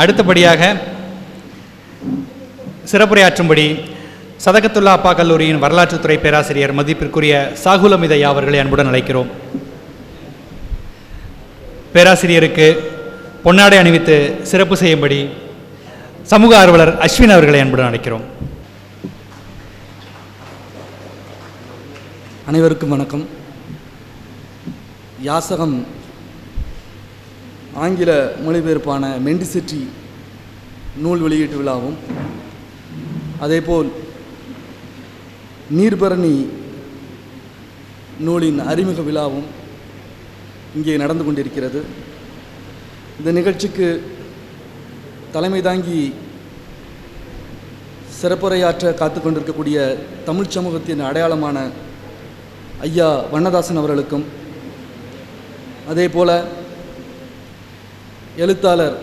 அடுத்தபடியாக சிறப்புரையாற்றும்படி சதகத்துல்லா அப்பா கல்லூரியின் வரலாற்றுத்துறை பேராசிரியர் மதிப்பிற்குரிய சாகுலமிதையா அவர்களை அன்புடன் அழைக்கிறோம். பேராசிரியருக்கு பொன்னாடை அணிவித்து சிறப்பு செய்யும்படி சமூக ஆர்வலர் அஸ்வின் அவர்களை அன்புடன் அழைக்கிறோம். அனைவருக்கும் வணக்கம். யாசகம் ஆங்கில மொழிபெயர்ப்பான மெண்டிசிட்டி நூல் வெளியீட்டு விழாவும் அதேபோல் நீர்பரணி நூலின் அறிமுக விழாவும் இங்கே நடந்து கொண்டிருக்கிறது. இந்த நிகழ்ச்சிக்கு தலைமை தாங்கி சிறப்புரையாற்ற காத்து கொண்டிருக்கக்கூடிய தமிழ் சமூகத்தின் அடையாளமான ஐயா வண்ணதாசன் அவர்களுக்கும் அதே போல எழுத்தாளர்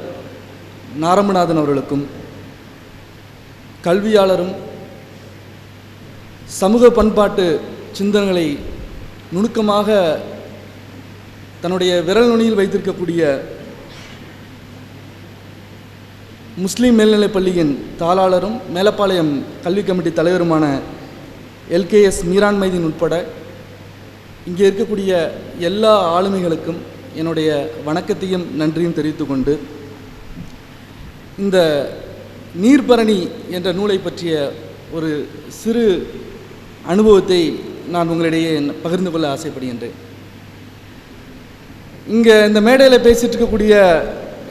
நாரம்பநாதன் அவர்களுக்கும் கல்வியாளரும் சமூக பண்பாட்டு சிந்தனைகளை நுணுக்கமாக தன்னுடைய விரல் நுனியில் வைத்திருக்கக்கூடிய முஸ்லீம் மேல்நிலைப் பள்ளியின் தாளாளரும் மேலப்பாளையம் கல்வி கமிட்டி தலைவருமான எல்கேஎஸ் மீரான் மைதீன் உட்பட இங்கே இருக்கக்கூடிய எல்லா ஆளுமைகளுக்கும் என்னுடைய வணக்கத்தையும் நன்றியும் தெரிவித்துக்கொண்டு இந்த நீர்பரணி என்ற நூலை பற்றிய ஒரு சிறு அனுபவத்தை நான் உங்களிடையே பகிர்ந்து கொள்ள ஆசைப்படுகின்றேன். இங்கே இந்த மேடையில் பேசிட்டு இருக்கக்கூடிய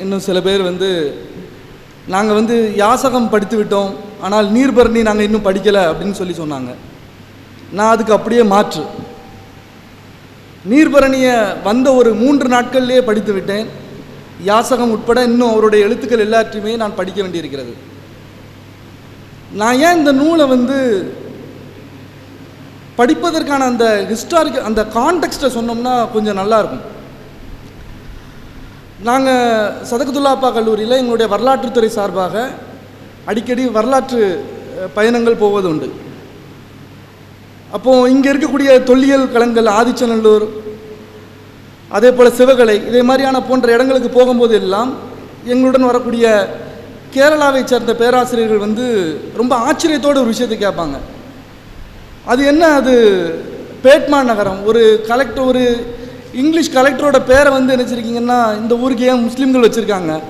இன்னும் சில பேர் வந்து நாங்கள் வந்து யாசகம் படித்து விட்டோம் ஆனால் நீர்பரணி நாங்கள் இன்னும் படிக்கலை அப்படின்னு சொல்லி சொன்னாங்க. நான் அதுக்கு அப்படியே மாற்று. நீர்பரணியை வந்த ஒரு மூன்று நாட்கள்லேயே படித்து விட்டேன். யாசகம் உட்பட இன்னும் அவருடைய எழுத்துக்கள் எல்லாத்தையுமே நான் படிக்க வேண்டியிருக்கிறது. நான் ஏன் இந்த நூலை வந்து படிப்பதற்கான அந்த ஹிஸ்டாரிக்கல் அந்த கான்டெக்ஸ்ட்டை சொன்னோம்னா கொஞ்சம் நல்லா இருக்கும் நாங்கள் சதகதுல்லாப்பா கல்லூரியில் எங்களுடைய வரலாற்றுத்துறை சார்பாக அடிக்கடி வரலாற்று பயணங்கள் போவது உண்டு அப்போது இங்கே இருக்கக்கூடிய தொல்லியல் களங்கள் ஆதிச்சநல்லூர் அதே போல் சிவகலை இதே மாதிரியான போன்ற இடங்களுக்கு போகும்போது எல்லாம் எங்களுடன் வரக்கூடிய கேரளாவை சேர்ந்த பேராசிரியர்கள் வந்து ரொம்ப ஆச்சரியத்தோடு ஒரு விஷயத்தை கேட்பாங்க. அது என்ன? அது பேட்மா நகரம். ஒரு கலெக்டர் ஒரு இங்கிலீஷ் கலெக்டரோட பேரை வந்து என்ன வச்சிருக்கீங்கன்னா இந்த ஊருக்கு ஏன் முஸ்லீம்கள் வச்சுருக்காங்க.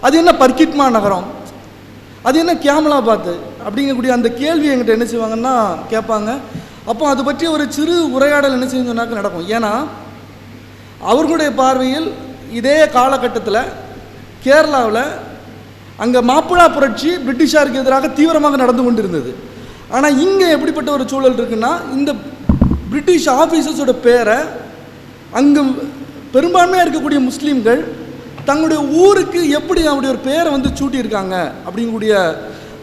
அது என்ன பர்கிட்மா நகரம்? அது என்ன கேமலாபாத்? அப்படிங்கக்கூடிய அந்த கேள்வி என்கிட்ட என்ன செய்வாங்கன்னா கேட்பாங்க. அப்போ அது பற்றி ஒரு சிறு உரையாடல் என்ன செய்யும் சொன்னாக்க நடக்கும். ஏன்னா அவர்களுடைய பார்வையில் இதே காலகட்டத்தில் கேரளாவில் அங்கே மாப்பிளா புரட்சி பிரிட்டிஷாருக்கு எதிராக தீவிரமாக நடந்து கொண்டிருந்தது. ஆனால் இங்கே எப்படிப்பட்ட ஒரு சூழல் இருக்குன்னா இந்த பிரிட்டிஷ் ஆஃபீஸர்ஸோட பேரை அங்கு பெரும்பான்மையாக இருக்கக்கூடிய முஸ்லீம்கள் தங்களுடைய ஊருக்கு எப்படி அவருடைய ஒரு பேரை வந்து சூட்டியிருக்காங்க அப்படிங்கக்கூடிய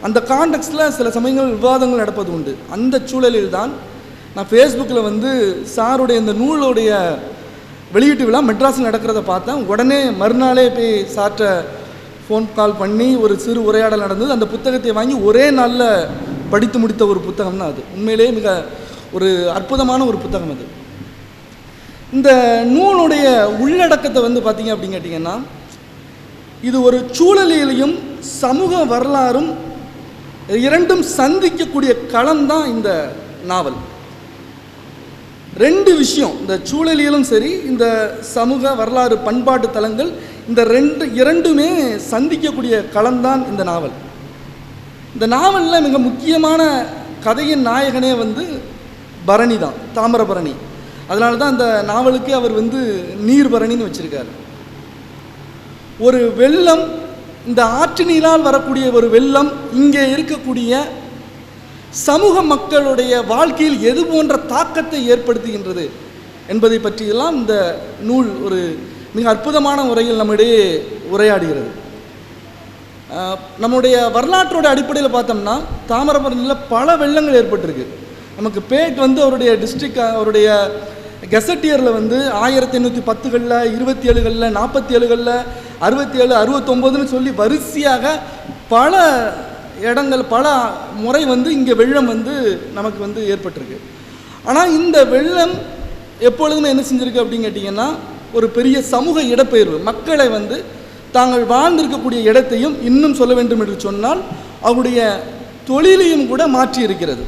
அந்த கான்டெக்ட்ஸில் சில சமயங்கள் விவாதங்கள் நடப்பது உண்டு. அந்த சூழலில் தான் நான் ஃபேஸ்புக்கில் வந்து சாருடைய இந்த நூலுடைய வெளியீட்டு விழா மெட்ராஸில் நடக்கிறத பார்த்தேன். உடனே மறுநாளே போய் சார்ட்ட ஃபோன் கால் பண்ணி ஒரு சிறு உரையாடல் நடந்தது. அந்த புத்தகத்தை வாங்கி ஒரே நாளில் படித்து முடித்த ஒரு புத்தகம் தான் அது. உண்மையிலேயே மிக ஒரு அற்புதமான ஒரு புத்தகம் அது. இந்த நூலுடைய உள்ளடக்கத்தை வந்து பார்த்தீங்க அப்படின்னு கேட்டிங்கன்னா இது ஒரு சூழலியலையும் சமூக வரலாறும் இரண்டும் சந்திக்கக்கூடிய களம் தான் இந்த நாவல். ரெண்டு விஷயம் இந்த சூழலியலும் சரி இந்த சமூக வரலாறு பண்பாட்டு தலங்கள் இந்த ரெண்டு இரண்டுமே சந்திக்கக்கூடிய களம்தான் இந்த நாவல். இந்த நாவலில் மிக முக்கியமான கதையின் நாயகனே வந்து பரணி தான் தாமிரபரணி அதனால தான் அந்த நாவலுக்கு அவர் வந்து நீர்பரணின்னு வச்சுருக்கார். ஒரு வெள்ளம் இந்த ஆற்று நீரால் வரக்கூடிய ஒரு வெள்ளம் இங்கே இருக்கக்கூடிய சமூக மக்களுடைய வாழ்க்கையில் எது போன்ற தாக்கத்தை ஏற்படுத்துகின்றது என்பதை பற்றியெல்லாம் இந்த நூல் ஒரு மிக அற்புதமான முறையில் நம்மிடையே உரையாடுகிறது. நம்முடைய வரலாற்றோட அடிப்படையில் பார்த்தோம்னா தாமிரபரணியில் பல வெள்ளங்கள் ஏற்பட்டிருக்கு. நமக்கு பேட் வந்து அவருடைய டிஸ்ட்ரிக்ட் அவருடைய கெசட்டியரில் வந்து ஆயிரத்தி எண்ணூற்றி பத்துகளில் இருபத்தி ஏழுகளில் நாற்பத்தி ஏழுகளில் அறுபத்தி ஏழு அறுபத்தொம்போதுன்னு சொல்லி வரிசையாக பல இடங்கள் பல முறை வந்து இங்கே வெள்ளம் வந்து நமக்கு வந்து ஏற்பட்டிருக்கு. ஆனால் இந்த வெள்ளம் எப்பொழுதுமே என்ன செஞ்சிருக்கு அப்படின்னு கேட்டிங்கன்னா ஒரு பெரிய சமூக இடப்பெயர்வு. மக்களை வந்து தாங்கள் வாழ்ந்திருக்கக்கூடிய இடத்தையும் இன்னும் சொல்ல வேண்டும் என்று சொன்னால் அவருடைய தொழிலையும் கூட மாற்றி இருக்கிறது.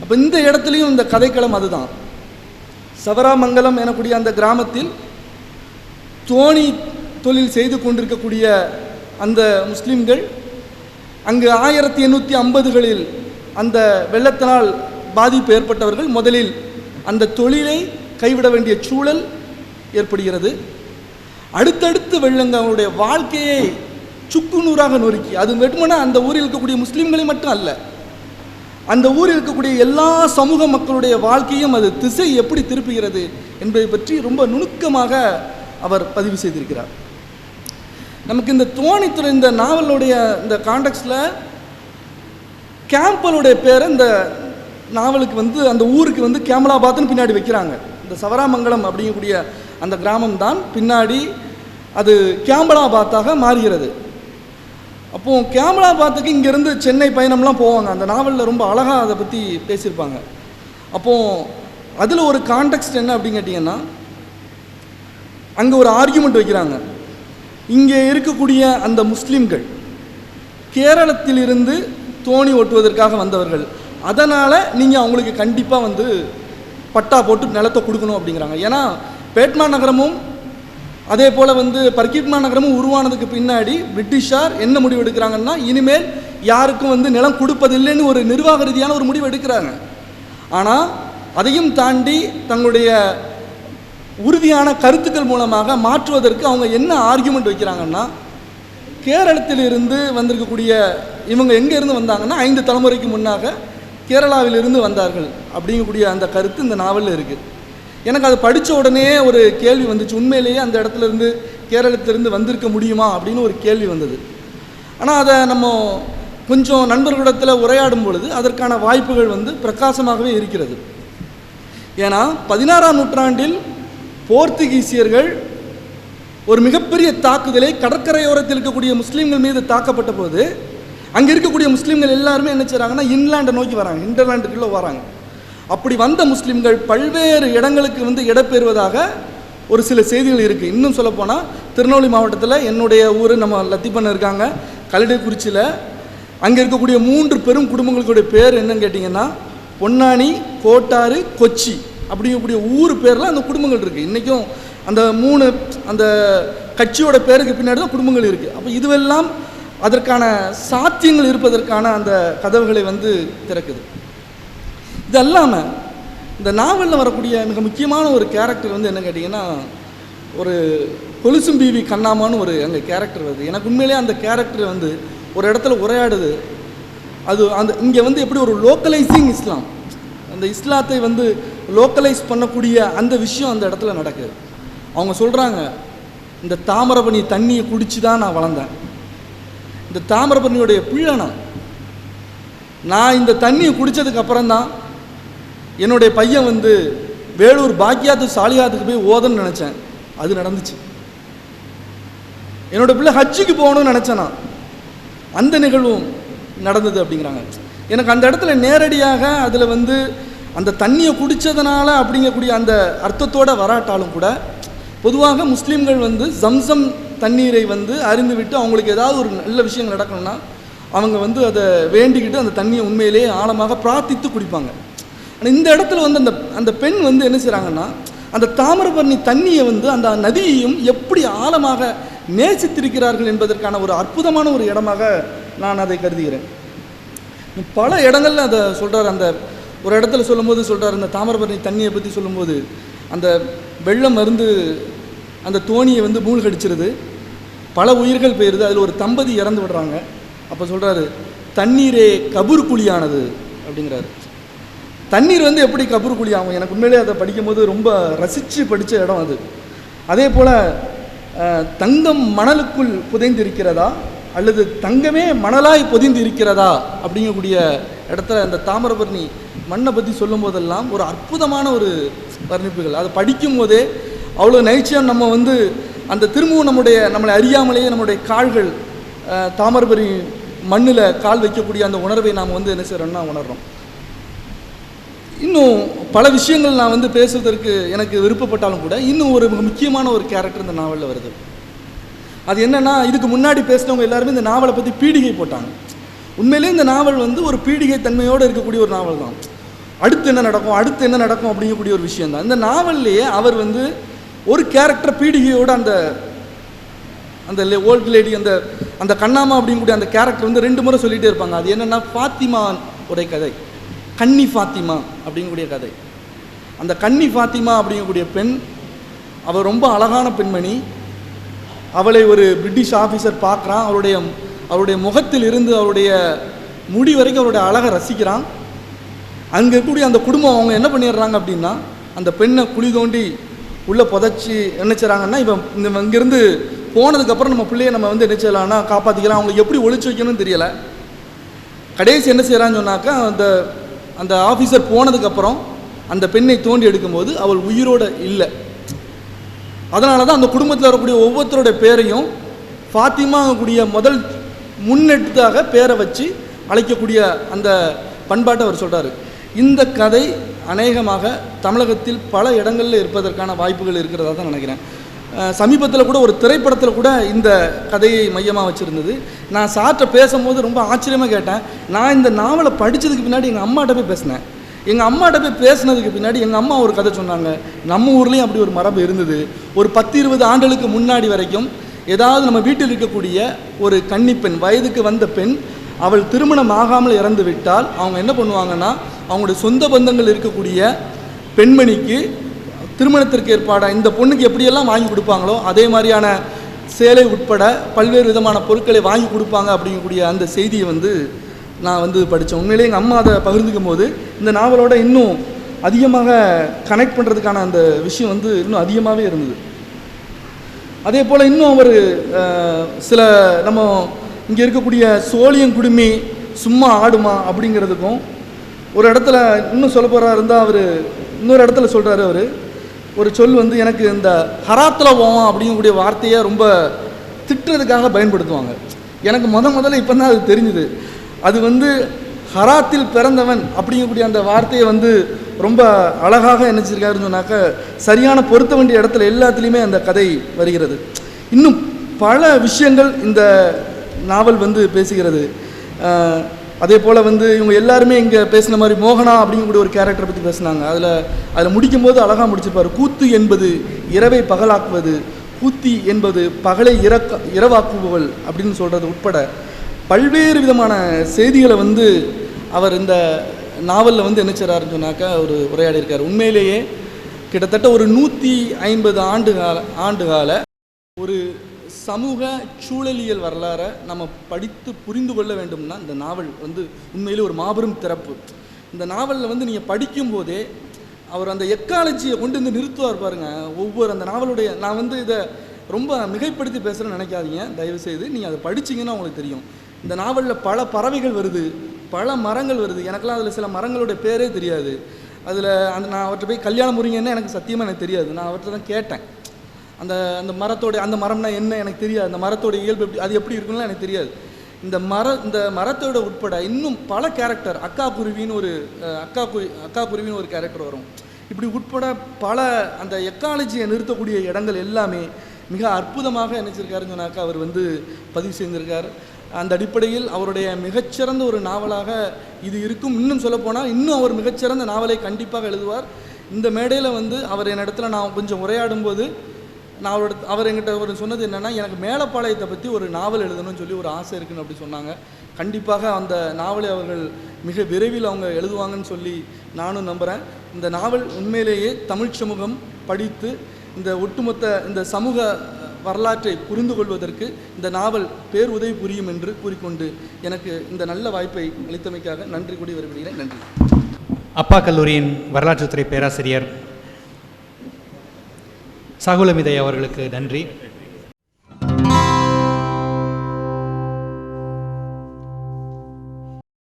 அப்போ இந்த இடத்துலையும் இந்த கதைக்களம் அதுதான். சவராமங்கலம் எனக்கூடிய அந்த கிராமத்தில் தோணி தொழில் செய்து கொண்டிருக்கக்கூடிய அந்த முஸ்லிம்கள் அங்கு ஆயிரத்தி எண்ணூற்றி ஐம்பதுகளில் அந்த வெள்ளத்தினால் பாதிப்பு ஏற்பட்டவர்கள் முதலில் அந்த தொழிலை கைவிட வேண்டிய சூழல் ஏற்படுகிறது. அடுத்தடுத்து வெள்ளங்கள் அவருடைய வாழ்க்கையை சுக்குநூறாக நொறுக்கி அது வெறுமனா அந்த ஊரில் இருக்கக்கூடிய முஸ்லிம்களை மட்டும் அல்ல அந்த ஊரில் இருக்கக்கூடிய எல்லா சமூக மக்களுடைய வாழ்க்கையும் அது திசை எப்படி திருப்புகிறது என்பதை பற்றி ரொம்ப நுணுக்கமாக அவர் பதிவு செய்திருக்கிறார். நமக்கு இந்த தோணித்துறை இந்த நாவலுடைய இந்த காண்டெக்ஸில் கேம்பலுடைய பேரை இந்த நாவலுக்கு வந்து அந்த ஊருக்கு வந்து கேமலாபாத்னு பின்னாடி வைக்கிறாங்க. இந்த சவராமங்கலம் அப்படிங்கக்கூடிய அந்த கிராமம் தான் பின்னாடி அது கேம்பலாபாத்தாக மாறுகிறது. அப்போ கேமலாபாத்துக்கு இங்கேருந்து சென்னை பயணம்லாம் போவாங்க. அந்த நாவலில் ரொம்ப அழகாக அதை பற்றி பேசியிருப்பாங்க. அப்போ அதில் ஒரு கான்டெக்ட் என்ன அப்படின்னு கேட்டிங்கன்னா அங்கே ஒரு ஆர்கியூமெண்ட் வைக்கிறாங்க. இங்கே இருக்கக்கூடிய அந்த முஸ்லிம்கள் கேரளத்திலிருந்து தோணி ஓட்டுவதற்காக வந்தவர்கள். அதனால் நீங்கள் அவங்களுக்கு கண்டிப்பாக வந்து பட்டா போட்டு நிலத்தை கொடுக்கணும் அப்படிங்கிறாங்க. ஏன்னா பேட்மா நகரமும் அதே போல் வந்து பர்கிட்மா நகரமும் உருவானதுக்கு பின்னாடி பிரிட்டிஷார் என்ன முடிவு எடுக்கிறாங்கன்னா இனிமேல் யாருக்கும் வந்து நிலம் கொடுப்பதில்லைன்னு ஒரு நிர்வாக ரீதியான ஒரு முடிவு எடுக்கிறாங்க. ஆனால் அதையும் தாண்டி தங்களுடைய உறுதியான கருத்துக்கள் மூலமாக மாற்றுவதற்கு அவங்க என்ன ஆர்கியூமெண்ட் வைக்கிறாங்கன்னா கேரளத்திலிருந்து வந்திருக்கக்கூடிய இவங்க எங்கேருந்து வந்தாங்கன்னா ஐந்து தலைமுறைக்கு முன்னாக கேரளாவிலிருந்து வந்தார்கள் அப்படிங்கக்கூடிய அந்த கருத்து இந்த நாவலில் இருக்குது எனக்கு அது படித்த உடனே ஒரு கேள்வி வந்துச்சு. உண்மையிலேயே அந்த இடத்துல இருந்து கேரளத்திலிருந்து வந்திருக்க முடியுமா அப்படின்னு ஒரு கேள்வி வந்தது. ஆனால் அதை நம்ம கொஞ்சம் நண்பர்களிடத்தில் உரையாடும் பொழுது அதற்கான வாய்ப்புகள் வந்து பிரகாசமாகவே இருக்கிறது. ஏன்னா பதினாறாம் நூற்றாண்டில் போர்த்துகீசியர்கள் ஒரு மிகப்பெரிய தாக்குதலை கடற்கரையோரத்தில் இருக்கக்கூடிய முஸ்லீம்கள் மீது தாக்கப்பட்ட போது அங்கே இருக்கக்கூடிய முஸ்லீம்கள் எல்லாருமே என்ன செய்கிறாங்கன்னா இன்லாண்டை நோக்கி வராங்க. இன்டர்லாண்டுக்குள்ளே வராங்க. அப்படி வந்த முஸ்லீம்கள் பல்வேறு இடங்களுக்கு வந்து இடம்பெறுவதாக ஒரு சில செய்திகள் இருக்குது இன்னும் சொல்லப்போனால் திருநெல்வேலி மாவட்டத்தில் என்னுடைய ஊர் நம்ம லத்திப்பண்ண இருக்காங்க கல்லடைக்குறிச்சியில் அங்கே இருக்கக்கூடிய மூன்று பெரும் குடும்பங்களுடைய பேர் என்னன்னு கேட்டிங்கன்னா பொன்னானி கோட்டாறு கொச்சி. அப்படிங்கக்கூடிய ஊர் பேரில் அந்த குடும்பங்கள் இருக்குது இன்றைக்கும் அந்த மூணு அந்த கட்சியோட பேருக்கு பின்னாடி தான் குடும்பங்கள் இருக்குது அப்போ இதுவெல்லாம் அதற்கான சாத்தியங்கள் இருப்பதற்கான அந்த கதவுகளை வந்து திறக்குது. இது அல்லாமல் இந்த நாவலில் வரக்கூடிய மிக முக்கியமான ஒரு கேரக்டர் வந்து என்ன கேட்டிங்கன்னா ஒரு கொலுசும் பிவி கண்ணாமான்னு ஒரு அங்கே கேரக்டர் வருது. எனக்கு உண்மையிலேயே அந்த கேரக்டர் வந்து ஒரு இடத்துல உரையாடுது. அது அந்த இங்கே வந்து எப்படி ஒரு லோக்கலைசிங் இஸ்லாம் அந்த இஸ்லாத்தை வந்து லோக்கலைஸ் பண்ணக்கூடிய அந்த விஷயம் அந்த இடத்துல நடக்குது. அவங்க சொல்கிறாங்க இந்த தாமிரபரணி தண்ணியை குடித்து தான் நான் வளர்ந்தேன். இந்த தாமிரபரணியுடைய பிள்ளை நான் நான் இந்த தண்ணியை குடித்ததுக்கு தான் என்னுடைய பையன் வந்து வேலூர் பாக்கியாத்து சாலியாத்துக்கு போய் ஓதன்னு நினச்சேன். அது நடந்துச்சு. என்னோட பிள்ளை ஹஜ்ஜுக்கு போகணும்னு நினச்சேன்? நான் அந்த நிகழ்வும் நடந்தது அப்படிங்கிறாங்க. எனக்கு அந்த இடத்துல நேரடியாக அதில் வந்து அந்த தண்ணியை குடித்ததுனால அப்படிங்கக்கூடிய அந்த அர்த்தத்தோட வராட்டாலும் கூட பொதுவாக முஸ்லீம்கள் வந்து ஜம்சம் தண்ணீரை வந்து அறிந்து விட்டு அவங்களுக்கு ஏதாவது ஒரு நல்ல விஷயம் நடக்கணும்னா அவங்க வந்து அதை வேண்டிக்கிட்டு அந்த தண்ணியை உண்மையிலேயே ஆழமாக பிரார்த்தித்து குடிப்பாங்க. ஆனால் இந்த இடத்துல வந்து அந்த அந்த பெண் வந்து என்ன செய்கிறாங்கன்னா அந்த தாமிரபரணி தண்ணியை வந்து அந்த நதியையும் எப்படி ஆழமாக நேசித்திருக்கிறார்கள் என்பதற்கான ஒரு அற்புதமான ஒரு இடமாக நான் அதை கருதுகிறேன். பல இடங்கள்ல அதை சொல்கிறார் அந்த ஒரு இடத்துல சொல்லும்போது சொல்கிறார் அந்த தாமிரபரணி தண்ணியை பற்றி சொல்லும்போது அந்த வெள்ளம் மருந்து அந்த தோணியை வந்து மூழ்கடிச்சிருது. பல உயிர்கள் போயிடுது அதில் ஒரு தம்பதி இறந்து விடுறாங்க. அப்போ சொல்கிறாரு தண்ணீரே கபூர் குழியானது அப்படிங்கிறாரு. தண்ணீர் வந்து எப்படி கபூர் குழி ஆகும் எனக்கு உண்மையிலே அதை படிக்கும்போது ரொம்ப ரசித்து படித்த இடம் அது. அதே போல் தங்கம் மணலுக்குள் புதைந்து இருக்கிறதா அல்லது தங்கமே மணலாய் பொதிந்து இருக்கிறதா அப்படிங்கக்கூடிய இடத்துல அந்த தாமிரபரணி மண்ணை பற்றி சொல்லும் போதெல்லாம் ஒரு அற்புதமான ஒரு வர்ணிப்புகள். அதை படிக்கும் போதே அவ்வளோ நைச்சியம் நம்ம வந்து அந்த திரும்பவும் நம்முடைய நம்மளை அறியாமலேயே நம்முடைய கால்கள் அஹ், தாமிரபரணி மண்ணில் கால் வைக்கக்கூடிய அந்த உணர்வை நாம் வந்து என்ன செய்கிறோம்னா உணர்றோம். இன்னும் பல விஷயங்கள் நான் வந்து பேசுவதற்கு எனக்கு விருப்பப்பட்டாலும் கூட இன்னும் ஒரு மிக முக்கியமான ஒரு கேரக்டர் இந்த நாவலில் வருது. அது என்னென்னா இதுக்கு முன்னாடி பேசினவங்க எல்லாருமே இந்த நாவலை பற்றி பீடிகை போட்டாங்க. உண்மையிலே இந்த நாவல் வந்து ஒரு பீடிகை தன்மையோடு இருக்கக்கூடிய ஒரு நாவல் தான். அடுத்து என்ன நடக்கும்? அடுத்து என்ன நடக்கும் அப்படிங்கக்கூடிய ஒரு விஷயம் தான். இந்த நாவல்லையே அவர் வந்து ஒரு கேரக்டர் பீடிகையோட அந்த அந்த ஓல்டு லேடி அந்த அந்த கண்ணாமா அப்படிங்கக்கூடிய அந்த கேரக்டர் வந்து ரெண்டு முறை சொல்லிகிட்டே இருப்பாங்க. அது என்னென்னா ஃபாத்திமா உடைய கதை. கன்னி ஃபாத்திமா அப்படிங்கக்கூடிய கதை. அந்த கன்னி ஃபாத்திமா அப்படிங்கக்கூடிய பெண் அவள் ரொம்ப அழகான பெண்மணி. அவளை ஒரு பிரிட்டிஷ் ஆஃபீஸர் பார்க்குறான். அவருடைய அவருடைய முகத்தில் இருந்து அவருடைய முடி வரைக்கும் அவருடைய அழகை ரசிக்கிறான். அங்கே இருக்கக்கூடிய அந்த குடும்பம் அவங்க என்ன பண்ணிடுறாங்க அப்படின்னா அந்த பெண்ணை குழி தோண்டி உள்ளே புதைச்சி என்ன செய்கிறாங்கன்னா இப்போ இந்த இங்கேருந்து போனதுக்கப்புறம் நம்ம பிள்ளைய நம்ம வந்து என்ன செய்யலாம்னா காப்பாற்றிக்கலாம் அவங்க எப்படி ஒழிச்சு வைக்கணும்னு தெரியலை. கடைசி என்ன செய்கிறான்னு சொன்னாக்கா அந்த அந்த ஆஃபீஸர் போனதுக்கப்புறம் அந்த பெண்ணை தோண்டி எடுக்கும்போது அவள் உயிரோட இல்லை. அதனால தான் அந்த குடும்பத்தில் வரக்கூடிய ஒவ்வொருத்தருடைய பேரையும் ஃபாத்திமா கூடிய முதல் முன்னெடுத்தாக பேரை வச்சு அழைக்கக்கூடிய அந்த பண்பாட்டை அவர் சொல்கிறார் இந்த கதை அநேகமாக தமிழகத்தில் பல இடங்களில் இருப்பதற்கான வாய்ப்புகள் இருக்கிறதா தான் நினைக்கிறேன். சமீபத்தில் கூட ஒரு திரைப்படத்தில் கூட இந்த கதையை மையமாக வச்சுருந்தது. நான் சார்ட்ட பேசும்போது ரொம்ப ஆச்சரியமாக கேட்டேன். நான் இந்த நாவலை படித்ததுக்கு பின்னாடி எங்கள் அம்மாட்ட போய் பேசினேன். எங்கள் அம்மாட்ட போய் பேசினதுக்கு பின்னாடி எங்கள் அம்மா ஒரு கதை சொன்னாங்க. நம்ம ஊர்லேயும் அப்படி ஒரு மரபு இருந்தது. ஒரு பத்து இருபது ஆண்டுகளுக்கு முன்னாடி வரைக்கும் ஏதாவது நம்ம வீட்டில் இருக்கக்கூடிய ஒரு கன்னிப்பெண் வயதுக்கு வந்த பெண் அவள் திருமணம் ஆகாமல் இறந்து விட்டால் அவங்க என்ன பண்ணுவாங்கன்னா அவங்களுடைய சொந்த பந்தங்கள் இருக்கக்கூடிய பெண்மணிக்கு திருமணத்திற்கு ஏற்பாடாக இந்த பொண்ணுக்கு எப்படியெல்லாம் வாங்கி கொடுப்பாங்களோ அதே மாதிரியான சேலை உட்பட பல்வேறு விதமான பொருட்களை வாங்கி கொடுப்பாங்க அப்படிங்கக்கூடிய அந்த செய்தியை வந்து நான் வந்து படித்தேன். உண்மையிலேயே எங்கள் அம்மா அதை பகிர்ந்துக்கும் போது இந்த நாவலோட இன்னும் அதிகமாக கனெக்ட் பண்ணுறதுக்கான அந்த விஷயம் வந்து இன்னும் அதிகமாகவே இருந்தது. அதே போல் இன்னும் அவர் சில நம்ம இங்கே இருக்கக்கூடிய சோழியம் குடுமி சும்மா ஆடுமா அப்படிங்கிறதுக்கும் ஒரு இடத்துல இன்னும் சொல்ல போகிறா இருந்தால் அவர் இன்னொரு இடத்துல சொல்கிறாரு அவர். ஒரு சொல் வந்து எனக்கு இந்த ஹராத்தில் போவோம் அப்படிங்கக்கூடிய வார்த்தையை ரொம்ப திட்டுறதுக்காக பயன்படுத்துவாங்க. எனக்கு முத முதல்ல இப்போ தான் அது தெரிஞ்சுது. அது வந்து ஹராத்தில் பிறந்தவன் அப்படிங்கக்கூடிய அந்த வார்த்தையை வந்து ரொம்ப அழகாக நினச்சிருக்காருன்னு சொன்னாக்க சரியான பொருத்த வேண்டிய இடத்துல எல்லாத்துலேயுமே அந்த கதை வருகிறது. இன்னும் பல விஷயங்கள் இந்த நாவல் வந்து பேசுகிறது. அதே போல் வந்து இவங்க எல்லாருமே இங்கே பேசின மாதிரி மோகனா அப்படிங்கக்கூடிய ஒரு கேரக்டரை பற்றி பேசுனாங்க. அதில் அதில் முடிக்கும்போது அழகாக முடிச்சிருப்பார் கூத்து என்பது இரவை பகலாக்குவது கூத்தி என்பது பகலை இறக்க இரவாக்குபவள் அப்படின்னு சொல்கிறது உட்பட பல்வேறு விதமான செய்திகளை வந்து அவர் இந்த நாவலில் வந்து என்ன செய்கிறாருன்னு சொன்னாக்கா ஒரு உரையாடி இருக்கார் உண்மையிலேயே கிட்டத்தட்ட ஒரு நூற்றி ஐம்பது ஆண்டு கால ஆண்டு கால ஒரு சமூக சூழலியல் வரலாறை நம்ம படித்து புரிந்து கொள்ள வேண்டும்னா இந்த நாவல் வந்து உண்மையிலே ஒரு மாபெரும் திறப்பு. இந்த நாவலில் வந்து நீங்கள் படிக்கும்போதே அவர் அந்த எக்காலஜியை கொண்டு வந்து நிறுத்துவார் பாருங்க. ஒவ்வொரு அந்த நாவலுடைய நான் வந்து இதை ரொம்ப மிகைப்படுத்தி பேசுகிறேன்னு நினைக்காதீங்க. தயவுசெய்து நீங்கள் அதை படிச்சீங்கன்னா உங்களுக்கு தெரியும். இந்த நாவலில் பல பறவைகள் வருது பல மரங்கள் வருது. எனக்கெல்லாம் அதில் சில மரங்களுடைய பேரே தெரியாது. அதில் அந்த நான் அவர்கிட்ட போய் கல்யாணம் முறிங்கன்னா எனக்கு சத்தியமாக எனக்கு தெரியாது. நான் அவர்கிட்ட தான் கேட்டேன். அந்த அந்த மரத்தோட அந்த மரம்னா என்ன எனக்கு தெரியாது. அந்த மரத்தோட இயல்பு எப்படி அது எப்படி இருக்குன்னு எனக்கு தெரியாது. இந்த மர இந்த மரத்தோட உட்பட இன்னும் பல கேரக்டர் அக்கா குருவின்னு ஒரு அக்கா குரு அக்கா குருவின்னு ஒரு கேரக்டர் வரும். இப்படி உட்பட பல அந்த எக்காலஜியை நிறுத்தக்கூடிய இடங்கள் எல்லாமே மிக அற்புதமாக நினைச்சிருக்காருன்னு சொன்னாக்கா அவர் வந்து பதிவு செய்திருக்கார். அந்த அடிப்படையில் அவருடைய மிகச்சிறந்த ஒரு நாவலாக இது இருக்கும். இன்னும் சொல்லப்போனால் இன்னும் அவர் மிகச்சிறந்த நாவலை கண்டிப்பாக எழுதுவார். இந்த மேடையில் வந்து அவர் என்னிடத்துல நான் கொஞ்சம் உரையாடும்போது நான் அவரோட அவர் என்கிட்ட அவர் சொன்னது என்னென்னா எனக்கு மேலப்பாளையத்தை பற்றி ஒரு நாவல் எழுதணும்னு சொல்லி ஒரு ஆசை இருக்குன்னு அப்படி சொன்னாங்க. கண்டிப்பாக அந்த நாவலை அவர்கள் மிக விரைவில் அவங்க எழுதுவாங்கன்னு சொல்லி நானும் நம்புகிறேன் இந்த நாவல் உண்மையிலேயே தமிழ் சமூகம் படித்து இந்த ஒட்டுமொத்த இந்த சமூக வரலாற்றை புரிந்து கொள்வதற்கு இந்த நாவல் பேர் உதவி புரியும் என்று கூறிக்கொண்டு எனக்கு இந்த நல்ல வாய்ப்பை அளித்தமைக்காக நன்றி கூடி வருகிறேன் நன்றி. அப்பா கல்லூரியின் வரலாற்றுத்துறை பேராசிரியர் சாகுலமிதை அவர்களுக்கு நன்றி.